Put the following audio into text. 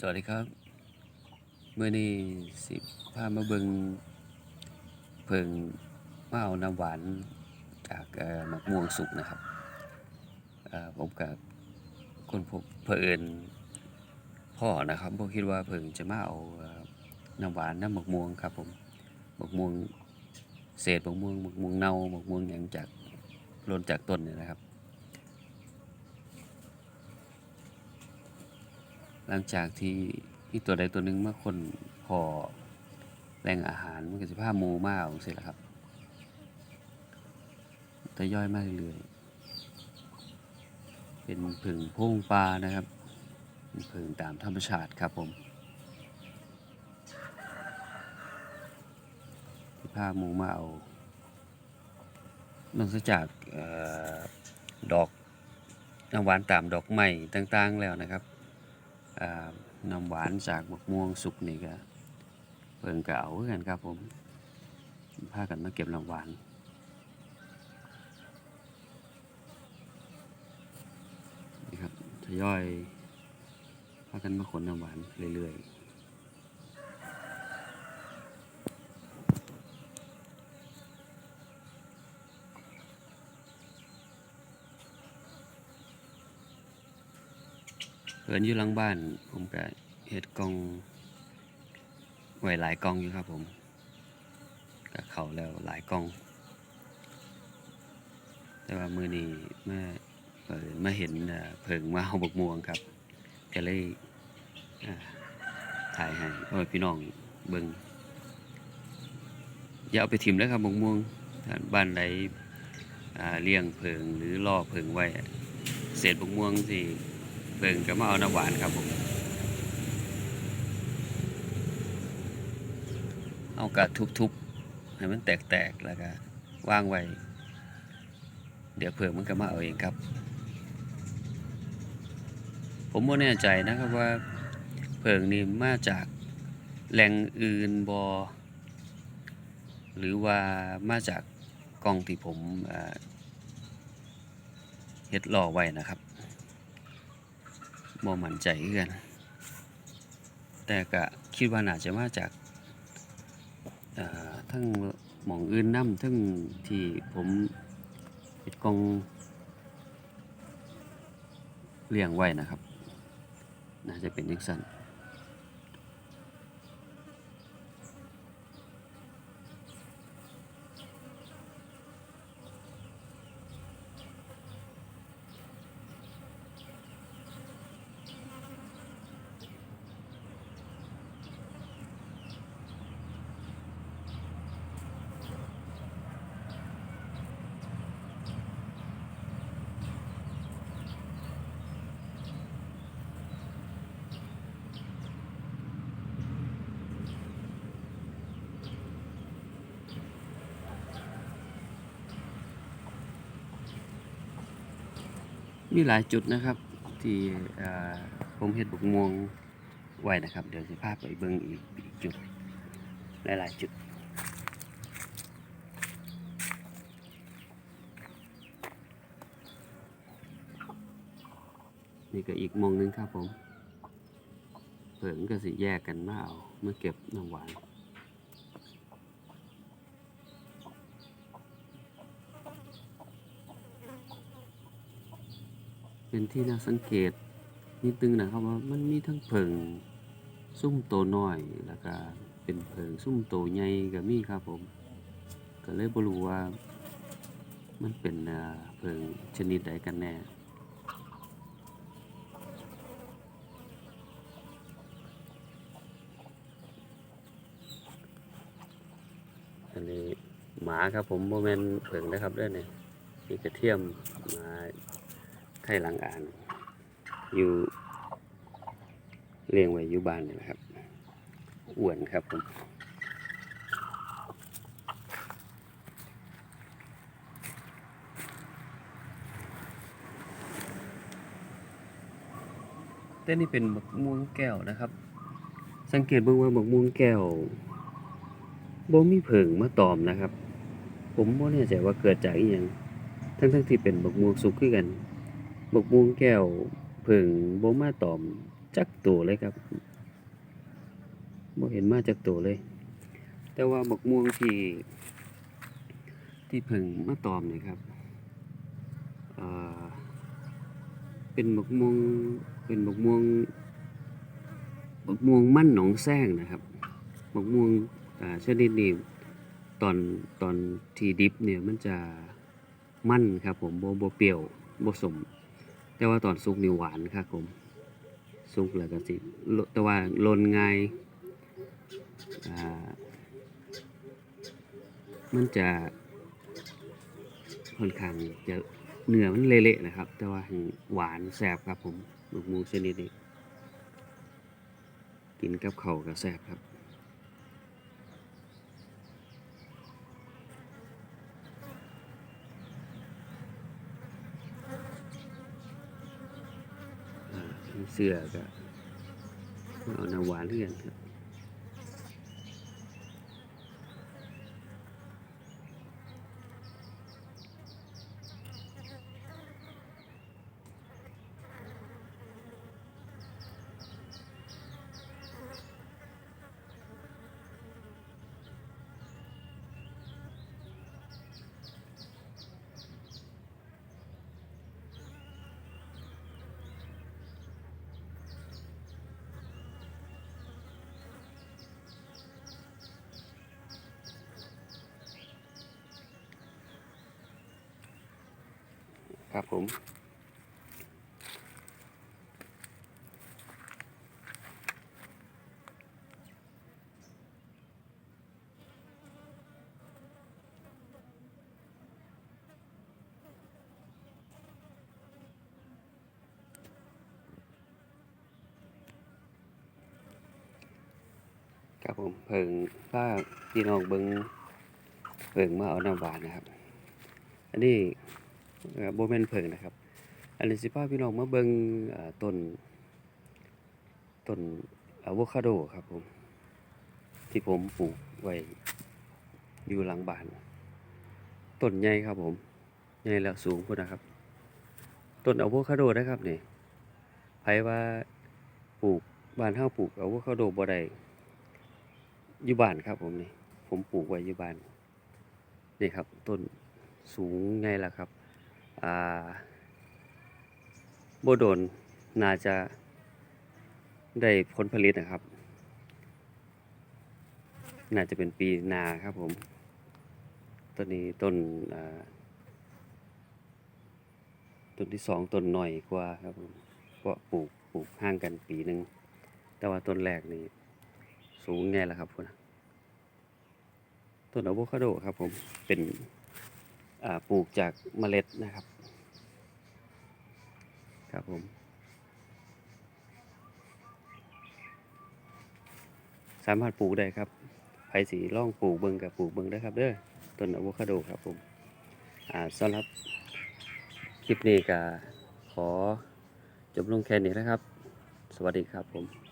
สวัสดีครับเมื่อนี้สิพามาเบิงเพิงมาเอาน้ำหวานจากเอ่อมะม่วงสุกนะครับผมกับคนพบเผอิญพ่อนะครับบ่คิดว่าเพิ่งจะมาเอาน้ำหวานน้ำมะม่วงครับผมมะม่วงเศษมะม่วงมะม่วงเน่ามะม่วงหยังจากหล่นจากต้นเนี่ยนะครับ หลังจากที่มีตัวใดตัวหนึ่งเมื่อคนพอแหล่งอาหารมันก็สิพาหมูมาเอาสิละครับแต่ย่อยมากเรื่อยเป็นผึ่งโพรงปลานะครับผึ่งตามธรรมชาติครับผมที่พาหมูมาเอานอกจากออดอกน้ำหวานตามดอกไม้ต่างๆแล้วนะครับ น้ำหวานจากมะม่วงสุกนี่ก็เพิ่งก็เอากันครับผมพากันมาเก็บน้ำหวานนี่ครับทยอยพากันมาขนน้ำหวานเรื่อยๆ เพิ่นอยู่หลังบ้าน ผมก็เฮ็ดกองไว้หลายกองอยู่ครับผมก็เข้าแล้วหลายกอง แต่ว่ามือนี้เมาเปิดมาเห็นเอ่อเพิ่งมาเอาบกม่วงครับก็เลยถ่ายให้พ่อพี่น้องเบิ่งอย่าเอาไปทิ่มเลยครับบกม่วงถ้าบ้านใดอ่าเลี้ยงเพิงหรือล่อเพิงไว้ เศษบกม่วงที่ เพิงก็มาเอาน้ำหวานครับผมเอากระทุบๆให้มันแตกๆแล้วก็วางไว้ เดี๋ยวเผื่อมันก็มาเอาเองครับ ผมไม่แน่ใจนะครับว่าเพิงนี่มาจากแหล่งอื่นบอหรือว่ามาจากกล้องที่ผมเฮ็ดล่อไว้นะครับ บ่มั่นใจกัน แต่ก็คิดว่าน่าจะมาจากทั้งหมองอื่นน้ำทั้งที่ผมเฮ็ดกองเลี้ยงไว้นะครับ น่าจะเป็นยังสั้น มีหลายจุดนะครับ ที่ผมเฮ็ดบุกม่วงไว้นะครับ เดี๋ยวจะพาไปเบิ่งอีกอีกจุด หลายๆจุดนี่ก็อีกมองหนึงครับผมเผิงก็สิแยกกันมาเอาเมื่อเก็บน้ำหวาน เป็นที่น่าสังเกตนิดนึงนะครับว่ามันมีทั้งเผิงซุ่มโตน้อยแล้วก็เป็นเผิงซุ่มโตใหญ่ก็มีครับผม ก็เลยบ่รู้ว่ามันเป็นเอ่อเผิงชนิดใดกันแน่อันนี้หมาครับผมโมเมนเผิงนะครับเด้อเนี่ยนี่กระเทียมมา ไข่หลังอ่านอยู่เลี้ยงไว้อยู่บ้านนี่แหละครับอ้วนครับผมแต่นี่เป็นบักม่วงแก้วนะครับ สังเกตเบิ่งว่าบักม่วงแก้วบ่มีเผิงมาตอมนะครับ ผมบ่แน่ใจว่าเกิดจากอีหยังทั้งทั้งๆที่เป็นบักม่วงสุกคือกัน บกม่วงแก้วเผิงบ่มาตอมจักตัวเลยครับบ่เห็นมาจากตัวเลย แต่ว่าบกม่วงที่ ที่เพิ่งมาตอมนี่ครับเป็นบกม่วงเป็นบกม่วงบกม่วงมั่นหนองแซงนะครับบกม่วงอ่าชนิดนี้ตอนตอนที่ดิบเนี่ยมันจะมั่นครับผมโบ่บ่เปรี้ยวโบสม แต่ว่าตอนสุกนี่หวานครับผมสุกแล้วก็สิ แต่ว่าลนง่ายอ่ามันจะค่อนข้างจะเนื้อมันเละๆนะครับ แต่ว่าหวานแซ่บครับผมลูกหมูชนิดนี้กินกับข้าวก็แซ่บครับ อ่า เสือกับเอาหน้ำหวานเรื่องครับ ครับผมครับผมเพิ่งป้าพี่น้องเบิงเพิ่งมาเอาน้ำหวานนะครับ อันนี้ โบแมนเพิงนะครับ อันนี้สิพาพี่น้องมาเบิงต้นต้นอะโวคาโดครับผม ที่ผมปลูกไว้อยู่หลังบ้านต้นใหญ่ครับผมใหญ่แล้วสูงพุ่นนะครับต้นอะโวคาโดนะครับนี่ไผว่าปลูกบ้านเฮาปลูกอะโวคาโดบ่ได้อยู่บ้านครับผมนี่ผมปลูกไว้อยู่บ้านนี่ครับต้นสูงไงล่ะครับ อ่าโบโดนน่าจะได้ผลผลิตนะครับ น่าจะเป็นปีนาครับผม ต้นนี้ต้นต้นที่สองต้นหน่อยกว่าครับผมเพราะปลูกปลูกห่างกันปีหนึ่งแต่ว่าต้นแรกนี่สูงไงล่ะครับคุณต้นอะโวคาโดครับผมเป็น ปลูกจากเมล็ดนะครับ ครับผม สามารถปลูกได้ครับไผสีล่องปลูกเบิงกับปลูกเบิงได้ครับเด้อต้นอะโวคาโดครับผมสำหรับคลิปนี้ก็ขอจบลงแค่นี้นะครับ สวัสดีครับผม